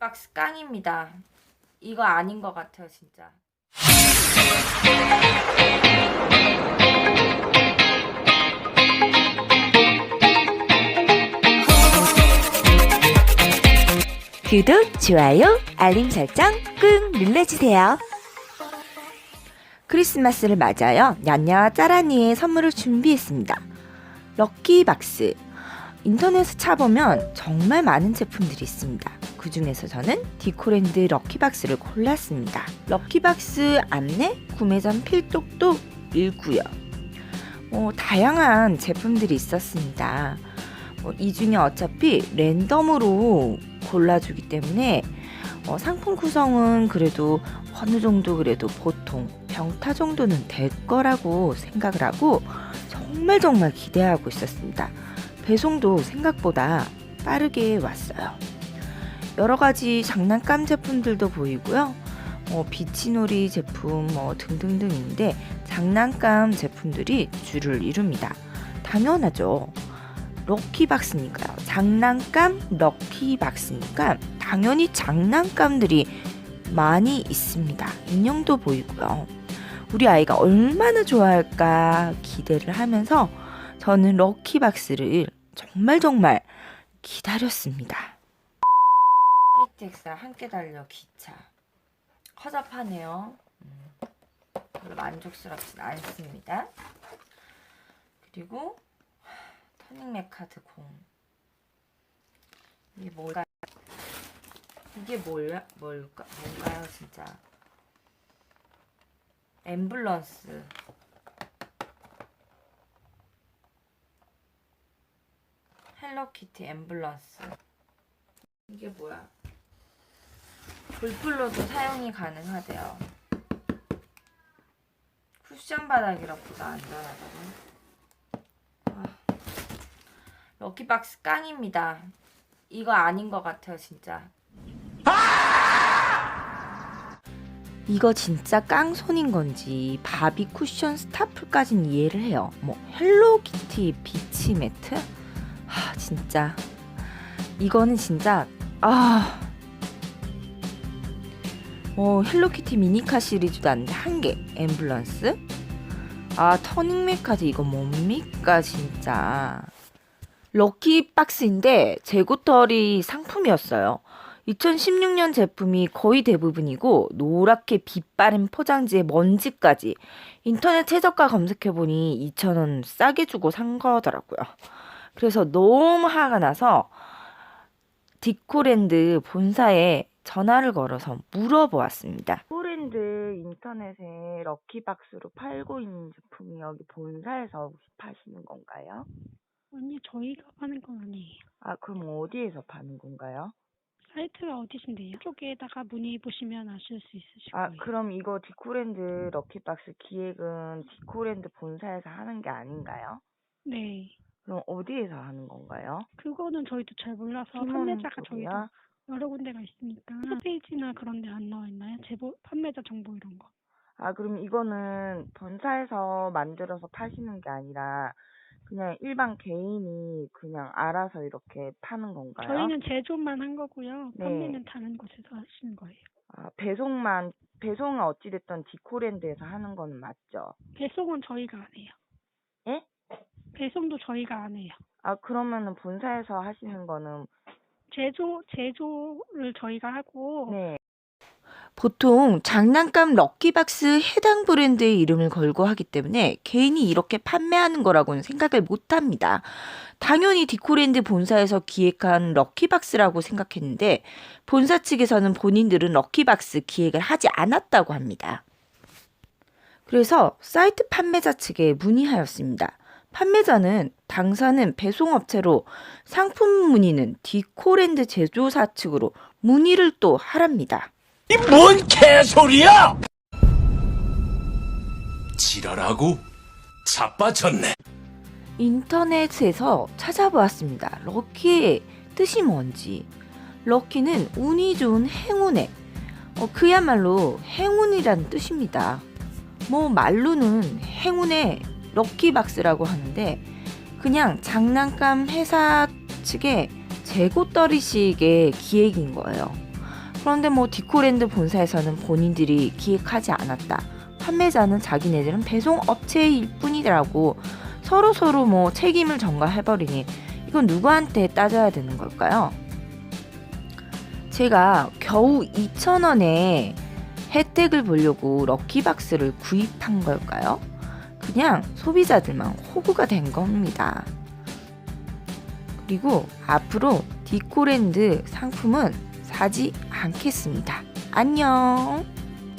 럭키박스 깡입니다. 이거 아닌 것 같아요, 진짜. 구독, 좋아요, 알림 설정 꾹 눌러주세요. 크리스마스를 맞아요. 냐냐 짜라니의 선물을 준비했습니다. 럭키박스. 인터넷에 찾아보면 정말 많은 제품들이 있습니다. 그 중에서 저는 디코랜드 럭키박스를 골랐습니다. 럭키박스 안내, 구매 전 필독도 읽고요. 뭐, 다양한 제품들이 있었습니다. 뭐, 이 중에 어차피 랜덤으로 골라주기 때문에 어, 상품 구성은 그래도 어느 정도 그래도 보통 병타 정도는 될 거라고 생각을 하고 정말 정말 기대하고 있었습니다. 배송도 생각보다 빠르게 왔어요. 여러 가지 장난감 제품들도 보이고요. 어, 비치놀이 제품 뭐 등등등인데 장난감 제품들이 주를 이룹니다. 당연하죠. 럭키박스니까요. 장난감 럭키박스니까 당연히 장난감들이 많이 있습니다. 인형도 보이고요. 우리 아이가 얼마나 좋아할까 기대를 하면서 저는 럭키박스를 정말 정말 기다렸습니다. KTX 함께 달려 기차. 허접하네요. 음, 별로 만족스럽진 않습니다. 그리고 터닝메카드 공. 이게 뭘까? 이게 뭐야? 뭘까? 뭔가요, 진짜? 앰뷸런스. 헬로키티 앰뷸런스. 이게 뭐야? 불풀로도 사용이 가능하대요. 쿠션 바닥이라 보다 안전하다고. 아, 럭키박스 깡입니다. 이거 아닌 것 같아요, 진짜. 이거 진짜 깡손인 건지 바비 쿠션 스타플까진 이해를 해요. 뭐 헬로키티 비치 매트? 아 진짜 이거는 진짜 아. 어 헬로키티 미니카 시리즈도 아닌데 한개 앰뷸런스? 아 터닝메카드 이거 뭡니까 진짜 럭키 박스인데 재고털이 상품이었어요. 2016년 제품이 거의 대부분이고 노랗게 빛바랜 포장지에 먼지까지 인터넷 최저가 검색해보니 2,000원 싸게 주고 산 거더라고요. 그래서 너무 화가 나서 디코랜드 본사에 전화를 걸어서 물어보았습니다. 디코랜드 인터넷에 럭키박스로 팔고 있는 제품이 여기 본사에서 혹시 파시는 건가요? 아니, 저희가 파는 건 아니에요. 아, 그럼 어디에서 파는 건가요? 사이트가 어디신데요? 쪽에다가 문의 보시면 아실 수 있으실 아, 거예요. 그럼 이거 디코랜드 럭키박스 기획은 디코랜드 본사에서 하는 게 아닌가요? 네. 그럼 어디에서 하는 건가요? 그거는 저희도 잘 몰라서 판매자가 저희도? 여러 군데가 있으니까 홈페이지나 그런 데 안 나와 있나요? 제보 판매자 정보 이런 거. 아, 그럼 이거는 본사에서 만들어서 파시는 게 아니라 그냥 일반 개인이 그냥 알아서 이렇게 파는 건가요? 저희는 제조만 한 거고요. 네. 판매는 다른 곳에서 하시는 거예요. 아, 배송만 배송은 어찌 됐든 디코랜드에서 하는 건 맞죠? 배송은 저희가 안 해요. 예? 배송도 저희가 안 해요. 아, 그러면은 본사에서 하시는 거는 제조 제조를 저희가 하고 네. 보통 장난감 럭키박스 해당 브랜드의 이름을 걸고 하기 때문에 개인이 이렇게 판매하는 거라고는 생각을 못 합니다. 당연히 디코랜드 본사에서 기획한 럭키박스라고 생각했는데 본사 측에서는 본인들은 럭키박스 기획을 하지 않았다고 합니다. 그래서 사이트 판매자 측에 문의하였습니다. 판매자는 당사는 배송업체로 상품 문의는 디코랜드 제조사 측으로 문의를 또 하랍니다. 이 뭔 개소리야! 지랄하고 자빠졌네. 인터넷에서 찾아보았습니다. 럭키의 뜻이 뭔지. 럭키는 운이 좋은 행운의 어, 그야말로 행운이란 뜻입니다. 뭐 말로는 행운의 럭키박스라고 하는데 그냥 장난감 회사 측의 재고떨이식의 기획인 거예요. 그런데 뭐 디코랜드 본사에서는 본인들이 기획하지 않았다. 판매자는 자기네들은 배송 업체일 뿐이라고 서로 서로 뭐 책임을 전가해버리니 이건 누구한테 따져야 되는 걸까요? 제가 겨우 2,000원에 혜택을 보려고 럭키박스를 구입한 걸까요? 그냥 소비자들만 호구가 된 겁니다. 그리고 앞으로 디코랜드 상품은 사지 않겠습니다. 안녕!